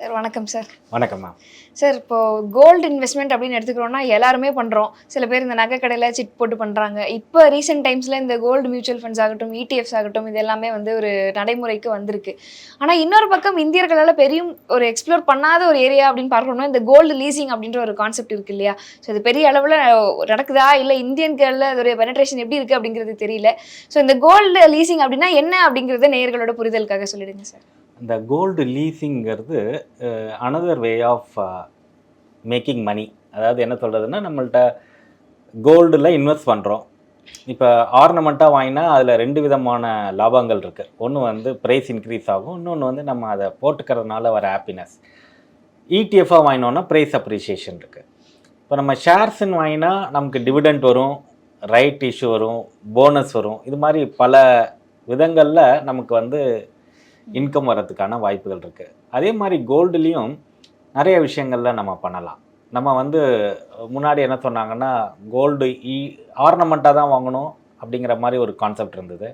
Sir வணக்கம் sir. வணக்கம் ma'am. Sir இப்போ கோல்டு இன்வெஸ்ட்மெண்ட் அப்படின்னு எடுத்துக்கிறோம்னா எல்லாருமே பண்ணுறோம் சில பேர் இந்த நகை கடையில் சிட் போட்டு பண்ணுறாங்க இப்போ ரீசெண்ட் டைம்ஸில் இந்த கோல்டு மியூச்சுவல் ஃபண்ட்ஸ் ஆகட்டும் இடிஎஃப்ஸ் ஆகட்டும் இது எல்லாமே வந்து ஒரு நடைமுறைக்கு வந்திருக்கு. ஆனால் இன்னொரு பக்கம் இந்தியர்களால் பெரியும் ஒரு எக்ஸ்ப்ளோர் பண்ணாத ஒரு ஏரியா அப்படின்னு பார்க்கணும்னா இந்த கோல்டு லீசிங் அப்படின்ற ஒரு கான்செப்ட் இருக்கு இல்லையா? ஸோ இது பெரிய அளவில் நடக்குதா? இல்லை இந்தியன்களில் அதோடைய பெனட்ரேஷன் எப்படி இருக்குது அப்படிங்கிறது தெரியல. ஸோ இந்த கோல்டு லீசிங் அப்படின்னா என்ன அப்படிங்கிறத நேயர்களோட புரிதலுக்காக சொல்லிடுங்க சார். இந்த gold லீஸிங்கிறது another way of making money அதாவது என்ன சொல்கிறதுன்னா நம்மள்ட்ட கோல்டில் இன்வெஸ்ட் பண்ணுறோம் இப்போ ஆர்னமெண்ட்டாக வாங்கினா அதில் ரெண்டு விதமான லாபங்கள் இருக்குது ஒன்று வந்து ப்ரைஸ் இன்க்ரீஸ் ஆகும். இன்னொன்று வந்து நம்ம அதை போட்டுக்கிறதுனால வர ஹாப்பினஸ் இடிஎஃபாக வாங்கினோன்னா ப்ரைஸ் அப்ரிசியேஷன் இருக்குது இப்போ நம்ம ஷேர்ஸ்ன்னு வாங்கினா நமக்கு டிவிடெண்ட் வரும் ரைட் இஷ்யூ வரும் போனஸ் வரும். இது மாதிரி பல விதங்களில் நமக்கு வந்து இன்கம் வரத்துக்கான வாய்ப்புகள் இருக்குது அதே மாதிரி கோல்டுலேயும் நிறைய விஷயங்களில் நம்ம பண்ணலாம். நம்ம வந்து முன்னாடி என்ன சொன்னாங்கன்னா கோல்டு இ ஆர்னமெண்ட்டாக தான் வாங்கணும் அப்படிங்கிற மாதிரி ஒரு கான்செப்ட் இருந்தது.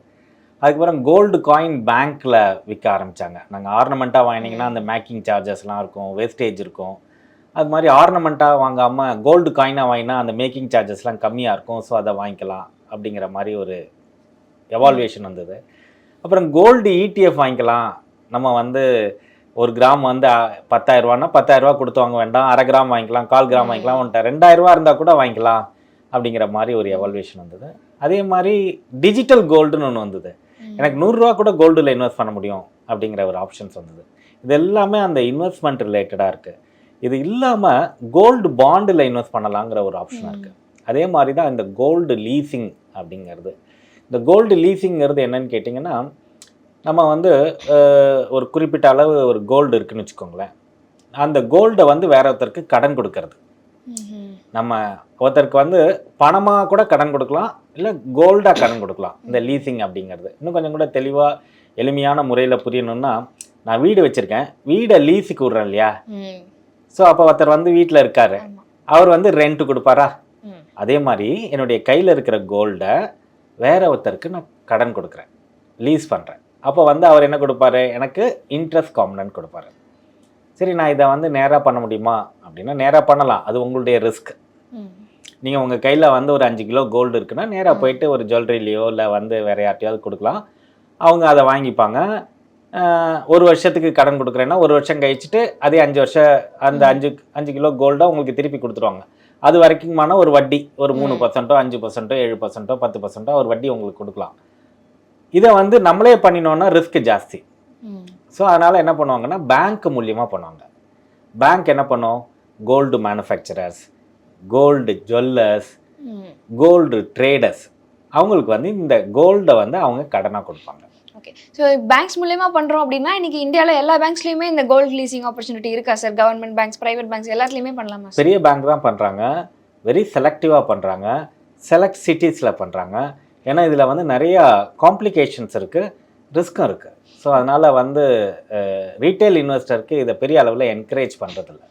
அதுக்கப்புறம் கோல்டு காயின் பேங்க்கில் விற்க ஆரம்பித்தாங்க நாங்கள் ஆர்னமெண்ட்டாக வாங்கினீங்கன்னா அந்த மேக்கிங் சார்ஜஸ்லாம் இருக்கும் வேஸ்டேஜ் இருக்கும். அது மாதிரி ஆர்னமெண்ட்டாக வாங்காமல் கோல்டு காயினாக வாங்கினா அந்த மேக்கிங் சார்ஜஸ்லாம் கம்மியாக இருக்கும். ஸோ அதை வாங்கிக்கலாம் அப்படிங்கிற மாதிரி ஒரு எவால்வேஷன் வந்தது. அப்புறம் கோல்டு இடிஎஃப் வாங்கிக்கலாம். நம்ம வந்து ஒரு கிராம் வந்து பத்தாயிரரூவானா பத்தாயிரரூவா கொடுத்து வாங்க வேண்டாம். அரை கிராம் வாங்கிக்கலாம் கால் கிராம் வாங்கிக்கலாம் உன்ட்ட ரெண்டாயிரரூவா இருந்தால் கூட வாங்கிக்கலாம் அப்படிங்கிற மாதிரி ஒரு எவால்வேஷன் வந்தது. அதே மாதிரி டிஜிட்டல் கோல்டுன்னு ஒன்று வந்தது. எனக்கு நூறுரூவா கூட கோல்டில் இன்வெஸ்ட் பண்ண முடியும் அப்படிங்கிற ஒரு ஆப்ஷன்ஸ் வந்தது. இது எல்லாமே அந்த இன்வெஸ்ட்மெண்ட் ரிலேட்டடாக இருக்குது இது இல்லாமல் கோல்டு பாண்டில் இன்வெஸ்ட் பண்ணலாங்கிற ஒரு ஆப்ஷன் இருக்குது அதே மாதிரி தான் இந்த கோல்டு லீசிங் அப்படிங்கிறது. இந்த கோல்டு லீசிங்கிறது என்னன்னு கேட்டிங்கன்னா நம்ம வந்து ஒரு குறிப்பிட்ட அளவு ஒரு கோல்டு இருக்குன்னு வச்சுக்கோங்களேன். அந்த கோல்டை வந்து வேற ஒருத்தருக்கு கடன் கொடுக்கறது. நம்ம ஒருத்தருக்கு வந்து பணமாக கூட கடன் கொடுக்கலாம் இல்லை கோல்டாக கடன் கொடுக்கலாம் இந்த லீசிங் அப்படிங்கிறது. இன்னும் கொஞ்சம் கூட தெளிவாக எளிமையான முறையில் புரியணும்னா நான் வீடு வச்சுருக்கேன் வீடை லீஸுக்கு விட்றேன் இல்லையா? ஸோ அப்போ ஒருத்தர் வந்து வீட்டில் இருக்காரு. அவர் வந்து ரெண்ட் கொடுப்பாரா? அதே மாதிரி என்னுடைய கையில் இருக்கிற கோல்டை வேற ஒருத்தருக்கு நான் கடன் கொடுக்குறேன் லீஸ் பண்ணுறேன் அப்போ வந்து அவர் என்ன கொடுப்பாரு? எனக்கு இன்ட்ரெஸ்ட் காம்பனன்ட் கொடுப்பாரு. சரி நான் இதை வந்து நேராக பண்ண முடியுமா? அப்படின்னா நேராக பண்ணலாம். அது உங்களுடைய ரிஸ்க் நீங்கள் உங்கள் கையில் வந்து ஒரு அஞ்சு கிலோ கோல்டு இருக்குன்னா நேராக போயிட்டு ஒரு ஜுவல்லரிலையோ இல்லை வந்து வேற யார்ட்டையாவது கொடுக்கலாம். அவங்க அதை வாங்கிப்பாங்க. ஒரு வருஷத்துக்கு கடன் கொடுக்குறேன்னா ஒரு வருஷம் கழிச்சிட்டு அதே அஞ்சு வருஷம் அந்த அஞ்சு அஞ்சு கிலோ கோல்டை உங்களுக்கு திருப்பி கொடுத்துருவாங்க. அது வரைக்குமான ஒரு வட்டி ஒரு மூணு பர்சன்ட்டோ அஞ்சு பர்சன்ட்டோ ஏழு பர்சன்ட்டோ பத்து பர்சன்ட்டோ ஒரு வட்டி உங்களுக்கு கொடுக்கலாம். இதை வந்து நம்மளே பண்ணினோன்னா ரிஸ்க் ஜாஸ்தி. ஸோ அதனால் என்ன பண்ணுவாங்கன்னா பேங்க் மூலியமாக பண்ணுவாங்க. பேங்க் என்ன பண்ணும்? Gold manufacturers gold jewellers gold traders அவங்களுக்கு வந்து இந்த கோல்டை வந்து அவங்க கடனாக கொடுப்பாங்க. ஓகே ஸோ பேங்க்ஸ் மூலயமா பண்ணுறோம் அப்படின்னா இன்றைக்கி இந்தியாவில் எல்லா பேங்க்ஸ்லேயுமே இந்த கோல்ட் லீசிங் ஆப்பர்ச்சுனிட்டி இருக்கா sir government banks private banks எல்லாத்துலேயுமே பண்ணலாமா பெரிய பேங்க் தான் பண்ணுறாங்க வெரி செலக்டிவாக பண்ணுறாங்க செலக்ட் சிட்டிஸில் பண்ணுறாங்க ஏன்னா இதில் வந்து நிறையா காம்ப்ளிகேஷன்ஸ் இருக்குது ரிஸ்க்கும் இருக்குது ஸோ அதனால் வந்து ரீட்டைல் இன்வெஸ்டருக்கு இதை பெரிய அளவில் என்கரேஜ் பண்ணுறதில்ல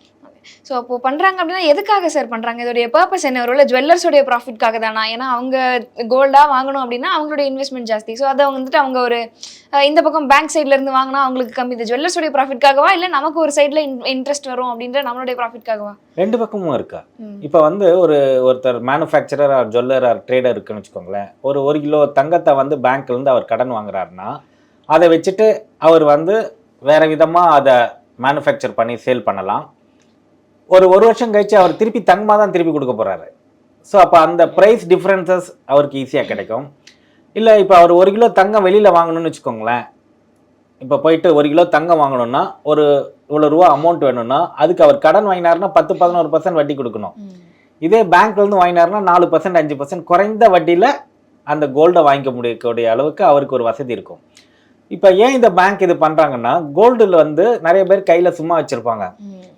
ஸோ அப்போ பண்றாங்க அப்படின்னா எதுக்காக சார் பண்றாங்க? இதோடைய பர்பஸ் என்ன? ஒரு ஜுவல்லர்ஸோடைய ப்ராஃபிட்காக தானா? ஏன்னா அவங்க கோல்டா வாங்கணும் அப்படின்னா அவங்களுடைய இன்வெஸ்ட்மெண்ட் ஜாஸ்தி. ஸோ அதை வந்துட்டு அவங்க ஒரு இந்த பக்கம் பேங்க் சைட்ல இருந்து வாங்கினா அவங்களுக்கு கம்மி. இந்த ஜுவல்லர்ஸோடைய ப்ராஃபிட்காகவா இல்லை நமக்கு ஒரு சைடில் இன்ட்ரெஸ்ட் வரும் அப்படின்ற நம்மளுடைய ப்ராஃபிட்காகவா ரெண்டு பக்கமும் இருக்கா? இப்போ வந்து ஒரு ஒருத்தர் manufacturer or jeweller or trader இருக்குன்னு வச்சுக்கோங்களேன். ஒரு ஒரு கிலோ தங்கத்தை வந்து பேங்க்லேருந்து அவர் கடன் வாங்குறாருன்னா அதை வச்சுட்டு அவர் வந்து வேற விதமாக அதை மேனுஃபேக்சர் பண்ணி சேல் பண்ணலாம். ஒரு ஒரு வருஷம் கழிச்சு அவர் திருப்பி தங்கமாக தான் திருப்பி கொடுக்க போகிறாரு ஸோ அப்போ அந்த ப்ரைஸ் டிஃப்ரென்சஸ் அவருக்கு ஈஸியாக கிடைக்கும். இல்லை இப்போ அவர் ஒரு கிலோ தங்கம் வெளியில் வாங்கணும்னு வச்சுக்கோங்களேன். இப்போ போயிட்டு ஒரு கிலோ தங்கம் வாங்கணும்னா ஒரு இவ்வளோ ரூபா அமௌண்ட் வேணும்னா அதுக்கு அவர் கடன் வாங்கினாருன்னா பத்து பதினோரு பர்சன்ட் வட்டி கொடுக்கணும். இதே பேங்க்ல இருந்து வாங்கினாருன்னா நாலு பர்சன்ட் அஞ்சு பர்சன்ட் குறைந்த வட்டியில் அந்த கோல்டை வாங்கிக்க முடியக்கூடிய அளவுக்கு அவருக்கு ஒரு வசதி இருக்கும். இப்போ ஏன் இந்த பேங்க் இது பண்ணுறாங்கன்னா கோல்டில் வந்து நிறைய பேர் கையில் சும்மா வச்சுருப்பாங்க.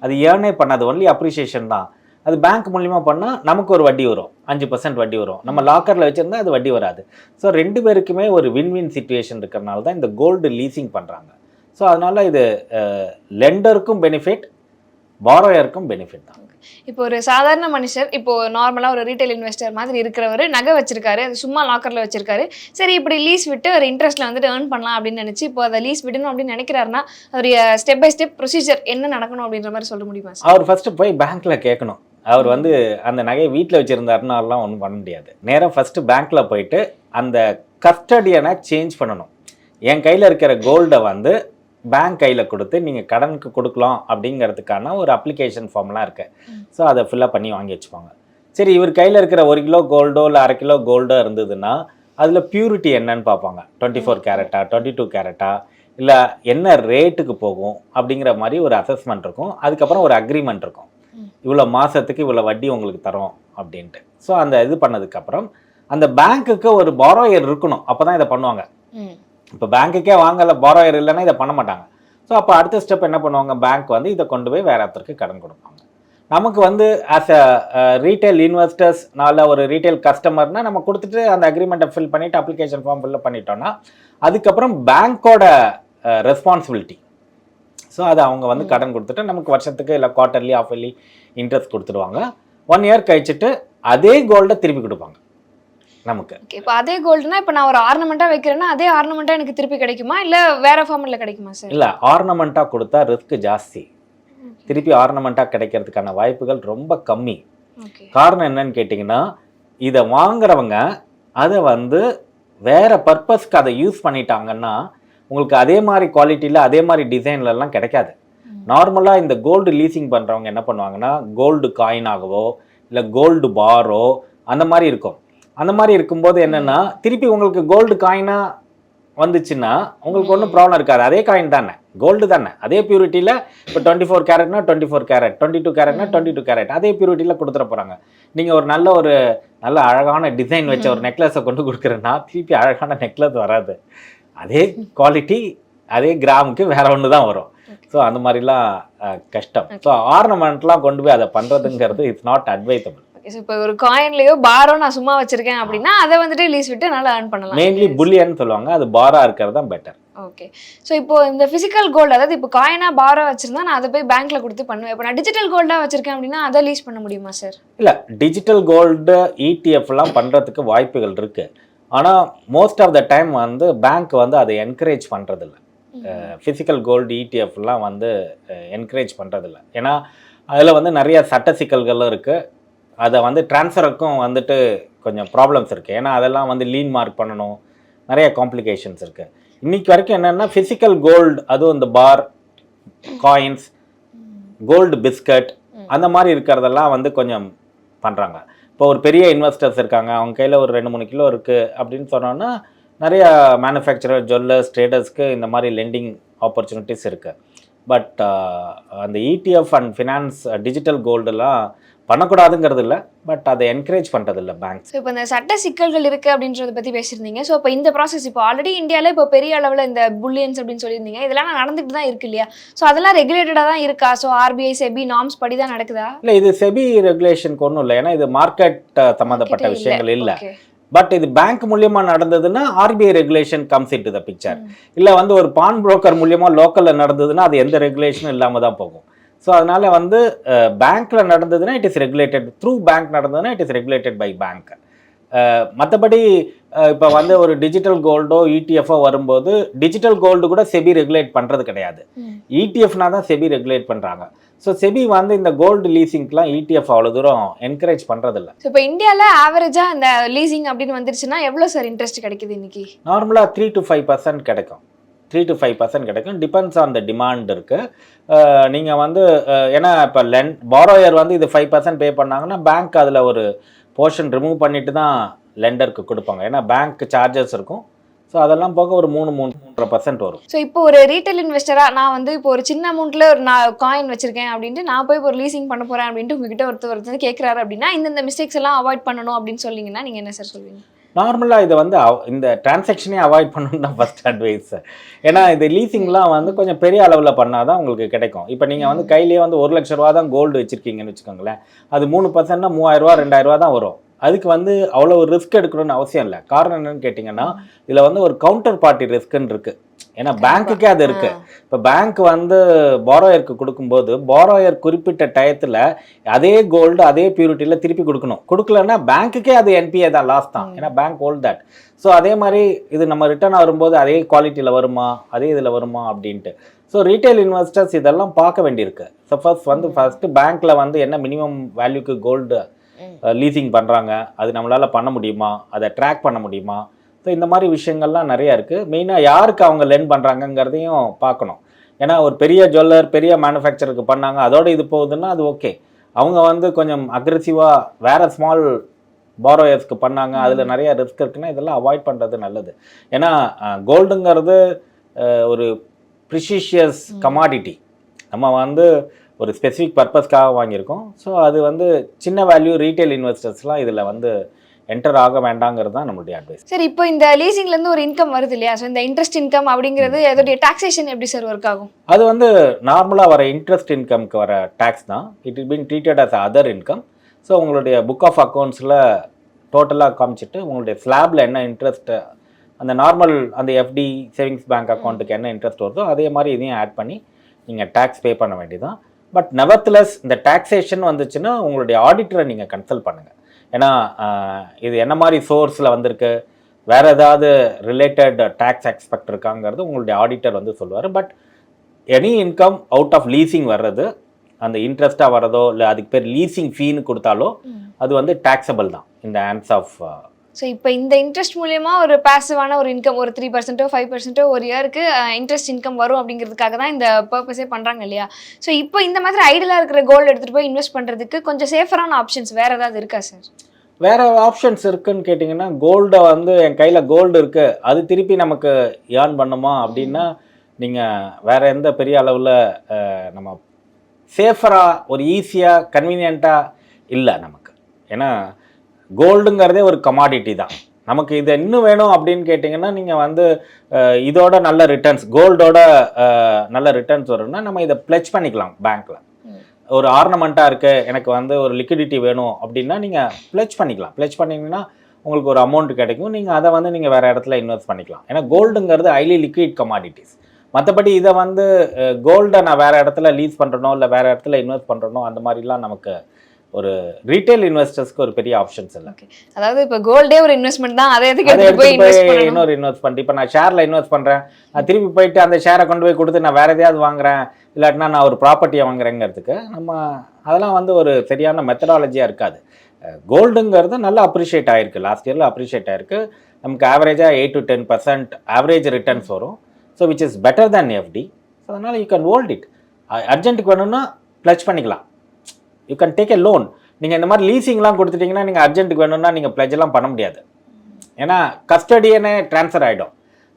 அது ஏர்னே பண்ணாது ஒன்லி அப்ரிசியேஷன் தான். அது பேங்க் மூலியமாக பண்ணால் நமக்கு ஒரு வட்டி வரும். அஞ்சு பர்சன்ட் வட்டி வரும். நம்ம லாக்கரில் வச்சுருந்தா அது வட்டி வராது. ஸோ ரெண்டு பேருக்குமே ஒரு வின் வின் சுச்சுவேஷன் இருக்கிறனால தான் இந்த கோல்டு லீசிங் பண்ணுறாங்க ஸோ அதனால் இது லெண்டருக்கும் பெனிஃபிட் பாரோயருக்கும் பெனிஃபிட் தான். இப்போ ஒரு சாதாரண மனுஷர் இப்போ நார்மலாக ஒரு ரீட்டைல் இன்வெஸ்டர் மாதிரி இருக்கிறவர் நகை வச்சிருக்காரு அது சும்மா லாக்கரில் வச்சிருக்காரு. சரி இப்படி லீஸ் விட்டு ஒரு இன்ட்ரெஸ்ட்ல வந்துட்டு ஏர்ன் பண்ணலாம் அப்படின்னு நினச்சி இப்போ அதை லீஸ் விடணும் அப்படின்னு நினைக்கிறாருன்னா அவர் ஸ்டெப் பை ஸ்டெப் ப்ரொசீஜர் என்ன நடக்கணும் அப்படின்ற மாதிரி சொல்ல முடியுமா அவர் ஃபர்ஸ்ட் போய் பேங்க்ல கேட்கணும். அவர் வந்து அந்த நகையை வீட்டில் வச்சிருந்தாருனாலாம் ஒன்றும் பண்ண முடியாது. நேராக ஃபர்ஸ்ட் பேங்க்ல போயிட்டு அந்த கஸ்டடியனை சேஞ்ச் பண்ணணும். என் கையில் இருக்கிற கோல்டை வந்து பேங்க் கையில் கொடுத்து நீங்கள் கடனுக்கு கொடுக்கலாம் அப்படிங்கிறதுக்கான ஒரு அப்ளிகேஷன் ஃபார்ம்லாம் இருக்கு. ம். ஸோ அதை ஃபில்லப் பண்ணி வாங்கி வச்சுப்பாங்க. சரி இவர் கையில் இருக்கிற ஒரு கிலோ கோல்டோ இல்லை அரை கிலோ கோல்டோ இருந்ததுன்னா அதில் பியூரிட்டி என்னன்னு பார்ப்பாங்க. டுவெண்ட்டி ஃபோர் கேரட்டா டுவெண்ட்டி டூ கேரட்டா இல்லை என்ன ரேட்டுக்கு போகும் அப்படிங்கிற மாதிரி ஒரு அசஸ்மெண்ட் இருக்கும். அதுக்கப்புறம் ஒரு அக்ரிமெண்ட் இருக்கும். இவ்வளோ மாதத்துக்கு இவ்வளோ வட்டி உங்களுக்கு தரோம் அப்படின்ட்டு. ஸோ அந்த இது பண்ணதுக்கப்புறம் அந்த பேங்க்குக்கு ஒரு பாரோயர் இருக்கணும். அப்போ தான் இதை பண்ணுவாங்க. இப்போ பேங்க்குக்கே வாங்கல பாரோயர் இல்லைன்னா இதை பண்ண மாட்டாங்க. ஸோ அப்போ அடுத்த ஸ்டெப் என்ன பண்ணுவாங்க? பேங்க் வந்து இதை கொண்டு போய் வேற ஒருத்தருக்கு கடன் கொடுப்பாங்க. நமக்கு வந்து ஆஸ் அ ரீட்டைல் இன்வெஸ்டர்ஸ்னால ஒரு ரீட்டைல் கஸ்டமர்னா நம்ம கொடுத்துட்டு அந்த அக்ரிமெண்ட்டை ஃபில் பண்ணிட்டு அப்ளிகேஷன் ஃபார்ம் ஃபில் பண்ணிட்டோம்னா அதுக்கப்புறம் பேங்க்கோட ரெஸ்பான்சிபிலிட்டி ஸோ அது அவங்க வந்து. கடன் கொடுத்துட்டு நமக்கு வருஷத்துக்கு இல்லை குவார்ட்டர்லி ஆஃப் இயர்லி இன்ட்ரெஸ்ட் கொடுத்துருவாங்க ஒன் இயர் கழிச்சிட்டு அதே கோல்டை திருப்பி கொடுப்பாங்க. நமக்கு. இப்போ அதே கோல்டுனா இப்போ நான் ஒரு ஆர்னமெண்ட்டாக வைக்கிறேன்னா அதே ஆர்னமெண்ட்டாக எனக்கு திருப்பி கிடைக்குமா? இல்லை வேற ஃபார்மில் கிடைக்குமா சார் இல்லை ஆர்னமெண்ட்டாக கொடுத்தா ரிஸ்க் ஜாஸ்தி. திருப்பி ஆர்னமெண்ட்டாக கிடைக்கிறதுக்கான வாய்ப்புகள் ரொம்ப கம்மி. காரணம் என்னன்னு கேட்டிங்கன்னா இதை வாங்குறவங்க அதை வந்து வேற பர்பஸ்க்கு அதை யூஸ் பண்ணிட்டாங்கன்னா உங்களுக்கு அதே மாதிரி குவாலிட்டியில் அதே மாதிரி டிசைன்லலாம் கிடைக்காது. நார்மலாக இந்த கோல்டு லீசிங் பண்ணுறவங்க என்ன பண்ணுவாங்கன்னா கோல்டு காயினாகவோ இல்லை கோல்டு பாரோ அந்த மாதிரி இருக்கும். அந்த மாதிரி இருக்கும்போது என்னென்னா திருப்பி உங்களுக்கு கோல்டு காயினாக வந்துச்சுன்னா உங்களுக்கு ஒன்றும் ப்ராப்ளம் இருக்காது. அதே காயின் தானே. கோல்டு தானே. அதே பியூரிட்டியில் இப்போ twenty four கேரட்னா twenty four carat twenty two கேரட்னா twenty two carat அதே பியூரிட்டியில் கொடுத்துட போகிறாங்க நீங்கள் ஒரு நல்ல ஒரு நல்ல அழகான டிசைன் வச்ச ஒரு நெக்லஸை கொண்டு கொடுக்குறேன்னா திருப்பி அழகான நெக்லஸ் வராது. அதே குவாலிட்டி அதே கிராமுக்கு வேற ஒன்று தான் வரும் ஸோ அந்த மாதிரிலாம் கஷ்டம். ஸோ ஆர்னமெண்ட்லாம் கொண்டு போய் அதை பண்ணுறதுங்கிறது இட்ஸ் நாட் ஸோ இப்போ ஒரு காயின்லயோ பாரோ நான் சும்மா வச்சிருக்கேன் அப்படின்னா அதை வந்துட்டு லீஸ் விட்டு நல்லா ஏர்ன் பண்ணலாம். மெயின்லி புல்லியன்னு சொல்லுவாங்க. அது பாரா இருக்கிறது தான் பெட்டர் ஓகே ஸோ இப்போ இந்த ஃபிசிக்கல் கோல்டு அதாவது இப்போ காயினா பாரோ வச்சிருந்தா நான் அதை போய் பேங்க்ல கொடுத்து பண்ணுவேன். இப்போ நான் டிஜிட்டல் கோல்டா வச்சிருக்கேன் அப்படின்னா அதை லீஸ் பண்ண முடியுமா சார் இல்லை டிஜிட்டல் கோல்டு இடிஎஃப்லாம் பண்ணுறதுக்கு வாய்ப்புகள் இருக்குது ஆனால் மோஸ்ட் ஆஃப் த டைம் வந்து பேங்க் வந்து அதை என்கரேஜ் பண்ணுறதில்ல ஃபிசிக்கல் கோல்டு இடிஎஃப்லாம் வந்து என்கரேஜ் பண்ணுறதில்ல ஏன்னா அதில் வந்து நிறைய சட்ட சிக்கல்களும் இருக்குது அதை வந்து ட்ரான்ஸ்ஃபருக்கும் வந்துட்டு கொஞ்சம் ப்ராப்ளம்ஸ் இருக்குது ஏன்னா அதெல்லாம் வந்து லீன் மார்க் பண்ணணும். நிறைய காம்ப்ளிகேஷன்ஸ் இருக்குது இன்னைக்கு வரைக்கும் என்னென்னா ஃபிசிக்கல் கோல்டு அதுவும் இந்த பார் காயின்ஸ் கோல்டு பிஸ்கட். அந்த மாதிரி இருக்கிறதெல்லாம் வந்து கொஞ்சம் பண்ணுறாங்க இப்போ ஒரு பெரிய இன்வெஸ்டர்ஸ் இருக்காங்க. அவங்க கையில் ஒரு ரெண்டு மூணு கிலோ இருக்குது அப்படின்னு சொன்னோன்னா நிறைய மேனுஃபேக்சரர் ஜுவல்லர்ஸ் ட்ரேடர்ஸ்க்கு இந்த மாதிரி லெண்டிங் ஆப்பர்ச்சுனிட்டிஸ் இருக்குது பட் அந்த இடிஎஃப் அண்ட் ஃபினான்ஸ் டிஜிட்டல் கோல்டெல்லாம் பண்ணக்கூடாதுங்கிறது இல்லை பட் அதை என்கரேஜ் பண்ணுறதில்ல பேங்க்ஸ் ஸோ இப்போ இந்த சட்ட சிக்கல்கள் இருக்கு அப்படின்றத பத்தி பேசியிருந்தீங்க. ஸோ இப்போ இந்த ப்ராசஸ் இப்போ ஆல்ரெடி இந்தியாவில் இப்போ பெரிய அளவில் இந்த புல்லியன்ஸ் அப்படின்னு சொல்லியிருந்தீங்க. இதெல்லாம் நடந்துட்டு தான் இருக்கு இல்லையா? ஸோ அதெல்லாம் ரெகுலேட்டடாக தான் இருக்கா? ஸோ ஆர்பிஐ செபி நார்ம்ஸ் படி தான் நடக்குதா? இல்லை இது செபி ரெகுலேஷனுக்கு ஒன்றும் இல்லை. ஏன்னா இது மார்க்கெட் சம்மந்தப்பட்ட விஷயங்கள் இல்லை. பட் இது பேங்க் மூலியமா நடந்ததுன்னா RBI regulation comes into the picture. இல்லை வந்து ஒரு பான் புரோக்கர் மூலியமா லோக்கலில் நடந்ததுன்னா அது எந்த ரெகுலேஷனும் இல்லாமல் தான் போகும். ஸோ அதனால வந்து பேங்க்ல நடந்ததுன்னா it is regulated through bank நடந்ததுன்னா it is regulated by bank மற்றபடி இப்போ வந்து ஒரு டிஜிட்டல் கோல்டோ இடிஎஃப்ஓ வரும்போது டிஜிட்டல் கோல்டு கூட செபி ரெகுலேட் பண்ணுறது கிடையாது. இடிஎஃப்னா தான் செபி ரெகுலேட் பண்ணுறாங்க ஸோ செபி வந்து இந்த கோல்டு லீசிங்க்கெலாம் இடிஎஃப் அவ்வளோ தூரம் என்கரேஜ் பண்ணுறதில்ல ஸோ இப்போ இந்தியாவில் ஆவரேஜாக இந்த லீசிங் அப்படின்னு வந்துருச்சுன்னா எவ்வளோ சார் இன்ட்ரெஸ்ட் கிடைக்குது இன்னைக்கு? நார்மலாக த்ரீ டு ஃபைவ் பர்சன்ட் கிடைக்கும். த்ரீ டு ஃபைவ் பர்சன்ட் கிடைக்கும். டிபெண்ட்ஸ் ஆன் த டிமாண்ட் இருக்குது நீங்கள் வந்து ஏன்னா இப்போ லென் பாரோயர் வந்து இது ஃபைவ் பர்சன்ட் பே பண்ணாங்கன்னா பேங்க் அதில் ஒரு போர்ஷன் ரிமூவ் பண்ணிட்டு தான் லெண்டருக்கு கொடுப்பாங்க. ஏன்னா பேங்க் சார்ஜஸ் இருக்கும். ஸோ அதெல்லாம் போக ஒரு மூணு மூணு மூன்றரை பர்சன்ட் வரும். ஸோ இப்போ ஒரு ரீட்டைல் இன்வெஸ்டராக நான் வந்து இப்போ ஒரு சின்ன அமௌண்ட்டில் ஒரு நான் காயின் வச்சிருக்கேன் அப்படின்ட்டு நான் போய் ஒரு லீசிங் பண்ண போகிறேன் அப்படின்ட்டு உங்ககிட்ட ஒருத்தர் ஒருத்தர் கேட்குறாரு அப்படின்னா இந்த மிஸ்டேக்ஸ் எல்லாம் அவாய்ட் பண்ணணும் அப்படின்னு சொன்னீங்கன்னா நீங்கள் என்ன சார் சொல்வீங்க? நார்மலாக இதை வந்து அவ- இந்த டிரான்சாக்ஷனே அவாய்ட் பண்ணணும் தான் ஃபஸ்ட் அட்வைஸ் ஏன்னா இது லீசிங்லாம் வந்து கொஞ்சம் பெரிய அளவில் பண்ணால் தான் உங்களுக்கு கிடைக்கும். இப்போ நீங்கள் வந்து கையிலேயே வந்து ஒரு லட்ச ரூபா தான் கோல்டு வச்சுருக்கீங்கன்னு வச்சுக்கோங்களேன். அது மூணு பர்சன்ட்னா மூவாயிரரூவா ரெண்டாயிரரூவா தான் வரும். அதுக்கு வந்து அவ்வளோ ரிஸ்க் எடுக்கணும்னு அவசியம் இல்லை. காரணம் என்னன்னு கேட்டிங்கன்னா இதில் வந்து ஒரு கவுண்டர் பார்ட்டி ரிஸ்க்குன்னு இருக்குது ஏன்னா பேங்க்குக்கே அது இருக்கு. இப்போ பேங்க் வந்து பாரோயருக்கு கொடுக்கும்போது பாரோயர் குறிப்பிட்ட டயத்தில் அதே கோல்டு அதே பியூரிட்டியில் திருப்பி கொடுக்கணும். கொடுக்கலன்னா பேங்க்குக்கே அது என்பிஏ தான் லாஸ் தான். ஏன்னா பேங்க் ஹோல்ட் தட் ஸோ அதே மாதிரி இது நம்ம ரிட்டர்ன் வரும்போது அதே குவாலிட்டியில் வருமா அதே இதில் வருமா அப்படின்ட்டு. ஸோ ரீட்டைல் இன்வெஸ்டர்ஸ் இதெல்லாம் பார்க்க வேண்டியிருக்கு. ஸோ ஃபர்ஸ்ட் வந்து ஃபஸ்ட்டு பேங்க்கில் வந்து என்ன மினிமம் வேல்யூக்கு கோல்டு லீசிங் பண்ணுறாங்க அது நம்மளால் பண்ண முடியுமா? அதை ட்ராக் பண்ண முடியுமா? ஸோ இந்த மாதிரி விஷயங்கள்லாம் நிறையா இருக்குது மெயினாக யாருக்கு அவங்க லென் பண்ணுறாங்கங்கிறதையும் பார்க்கணும். ஏன்னா ஒரு பெரிய ஜுவல்லர் பெரிய மேனுஃபேக்சருக்கு பண்ணாங்க அதோட இது போகுதுன்னா அது ஓகே அவங்க வந்து கொஞ்சம் அக்ரெசிவாக வேறு ஸ்மால் பாரோயர்ஸ்க்கு பண்ணாங்க அதில் நிறைய ரிஸ்க் இருக்குன்னா இதெல்லாம் அவாய்ட் பண்ணுறது நல்லது. ஏன்னா கோல்டுங்கிறது ஒரு ப்ரிசிஷியஸ் கமாடிட்டி நம்ம வந்து ஒரு ஸ்பெசிஃபிக் பர்பஸ்க்காக வாங்கியிருக்கோம். ஸோ அது வந்து சின்ன வேல்யூ ரீட்டைல் இன்வெஸ்டர்ஸ்லாம் இதில் வந்து என்டர் ஆக வேண்டாங்கிறது தான் நம்மளுடைய அட்வைஸ் சார் இப்போ இந்த லீசிங்ல இருந்து ஒரு இன்கம் வருது இல்லையா? ஸோ இந்த இன்ட்ரெஸ்ட் இன்கம் அப்படிங்கிறது அதோடைய டாக்ஸேஷன் எப்படி சார் ஒர்க் ஆகும்? அது வந்து நார்மலாக வர இன்ட்ரெஸ்ட் இன்கம்க்கு வர டேக்ஸ் தான். It is been treated as other income so உங்களுடைய புக் ஆஃப் அக்கௌண்ட்ஸில் டோட்டலாக காமிச்சிட்டு உங்களுடைய ஸ்லாபில் என்ன இன்ட்ரெஸ்ட் அந்த நார்மல் அந்த எஃப்டி சேவிங்ஸ் பேங்க் அக்கௌண்ட்டுக்கு என்ன இன்ட்ரெஸ்ட் வருதோ அதே மாதிரி இதையும் ஆட் பண்ணி நீங்கள் டேக்ஸ் பே பண்ண வேண்டியதான் பட் நெவர்த்லெஸ் இந்த டாக்ஸேஷன் வந்துச்சுன்னா உங்களுடைய ஆடிட்டரை நீங்கள் கன்சல்ட் பண்ணுங்கள் ஏன்னா இது என்ன மாதிரி சோர்ஸில் வந்திருக்கு? வேறு ஏதாவது ரிலேட்டட் டேக்ஸ் எக்ஸ்பெக்ட் இருக்காங்கிறது உங்களுடைய ஆடிட்டர் வந்து சொல்லுவார். But any income out of leasing வர்றது அந்த இன்ட்ரெஸ்ட்டாக வர்றதோ இல்லை அதுக்கு பேர் லீசிங் ஃபீன்னு கொடுத்தாலோ அது வந்து டேக்ஸபிள் தான். இந்த ஹேண்ட்ஸ் ஆஃப் ஸோ இப்போ இந்த இன்ட்ரெஸ்ட் மூலயமா ஒரு பாசிவான ஒரு இன்கம் ஒரு த்ரீ பர்சன்ட்டோ ஃபைவ் பர்சன்ட்டோ ஒரு இயருக்கு இன்ட்ரெஸ்ட் இன்கம் வரும் அப்படிங்கிறதுக்காக தான் இந்த பர்பஸே பண்ணுறாங்க இல்லையா? ஸோ இப்போ இந்த மாதிரி ஐடியலாக இருக்கிற கோல்டு எடுத்துகிட்டு போய் இன்வெஸ்ட் பண்ணுறதுக்கு கொஞ்சம் சேஃபரான ஆப்ஷன்ஸ் வேறு ஏதாவது இருக்கா சார் வேற ஆப்ஷன்ஸ் இருக்குன்னு கேட்டிங்கன்னா கோல்டை வந்து என் கையில் கோல்டு இருக்குது அது திருப்பி நமக்கு ஏர்ன் பண்ணுமா அப்படின்னா நீங்கள் வேற எந்த பெரிய அளவில் நம்ம சேஃபராக ஒரு ஈஸியாக கன்வீனியண்ட்டாக இல்லை நமக்கு. ஏன்னா கோல்டுங்கிறதே ஒரு கமாடிட்டி தான். நமக்கு இது இன்னும் வேணும் அப்படின்னு கேட்டிங்கன்னா நீங்கள் வந்து இதோட நல்ல ரிட்டர்ன்ஸ் கோல்டோட நல்ல ரிட்டர்ன்ஸ் வரும்னா நம்ம இதை ப்ளெச் பண்ணிக்கலாம் பேங்க்கில் ஒரு ஆர்னமெண்ட்டாக இருக்குது எனக்கு வந்து ஒரு லிக்விடிட்டி வேணும் அப்படின்னா நீங்கள் ப்ளெச் பண்ணிக்கலாம். ப்ளெச் பண்ணிங்கன்னா உங்களுக்கு ஒரு அமௌண்ட் கிடைக்கும். நீங்கள் அதை வந்து நீங்கள் வேறு இடத்துல இன்வெஸ்ட் பண்ணிக்கலாம். ஏன்னா கோல்டுங்கிறது ஹைலி லிக்விட் கமாடிட்டிஸ் மற்றபடி இதை வந்து கோல்டை நான் வேறு இடத்துல லீஸ் பண்ணுறனோ இல்லை வேறு இடத்துல இன்வெஸ்ட் பண்ணுறனோ அந்த மாதிரிலாம் நமக்கு ஒரு ரீட்டைல் இன்வெஸ்டர்ஸ்க்கு ஒரு பெரிய ஆப்ஷன்ஸ் இல்லை. அதாவது இப்போ கோல்டே ஒரு இன்வெஸ்ட்மெண்ட் தான் அதை எதுக்கு அதை எடுத்துட்டு போய் இன்னொரு இன்வெஸ்ட் பண்ணிட்டு இப்போ நான் ஷேரில் இன்வெஸ்ட் பண்ணுறேன் நான் திருப்பி போயிட்டு அந்த ஷேரை கொண்டு போய் கொடுத்து நான் வேற எதையாவது வாங்குறேன். இல்லாட்டினா நான் ஒரு ப்ராப்பர்ட்டியை வாங்குறேங்கிறதுக்கு நம்ம அதெல்லாம் வந்து ஒரு சரியான மெத்தடாலஜியாக இருக்காது. கோல்டுங்கிறது நல்லா அப்ரிஷியேட் ஆயிருக்கு. லாஸ்ட் இயரில் அப்ரிஷியேட் ஆயிருக்கு. நமக்கு ஆவரேஜாக eight to ten percent average returns வரும். So which is better than FD so அதனால் யூ கேன் ஹோல்ட் இட் அர்ஜென்ட்டுக்கு வேணும்னா ப்ளச் பண்ணிக்கலாம். You can take a loan நீங்கள் இந்த மாதிரி லீசிங்லாம் கொடுத்துட்டிங்கன்னா நீங்கள் அர்ஜென்ட்டுக்கு வேணும்னா நீங்கள் ப்ளெஜ்லாம் பண்ண முடியாது. ஏன்னா கஸ்டடியனே ட்ரான்ஸ்ஃபர் ஆகிடும்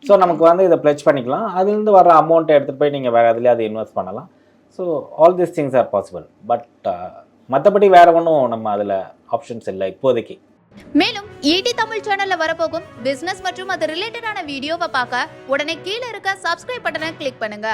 ஸோ நமக்கு வந்து இதை ப்ளெஜ் பண்ணிக்கலாம். அதுலேருந்து வர அமௌண்ட்டை எடுத்துகிட்டு போய் நீங்கள் வேறு எதுலையாவது இன்வெஸ்ட் பண்ணலாம். So all this things are possible but மற்றபடி வேறு ஒன்றும் நம்ம அதில் ஆப்ஷன்ஸ் இல்லை இப்போதைக்கு. மேலும் ஈடி தமிழ் சேனல்ல வரப்போகும் பிசினஸ் மற்றும் அது ரிலேட்டடான வீடியோவை பார்க்க உடனே கீழே இருக்க சப்ஸ்கிரைப் பட்டனை கிளிக் பண்ணுங்க.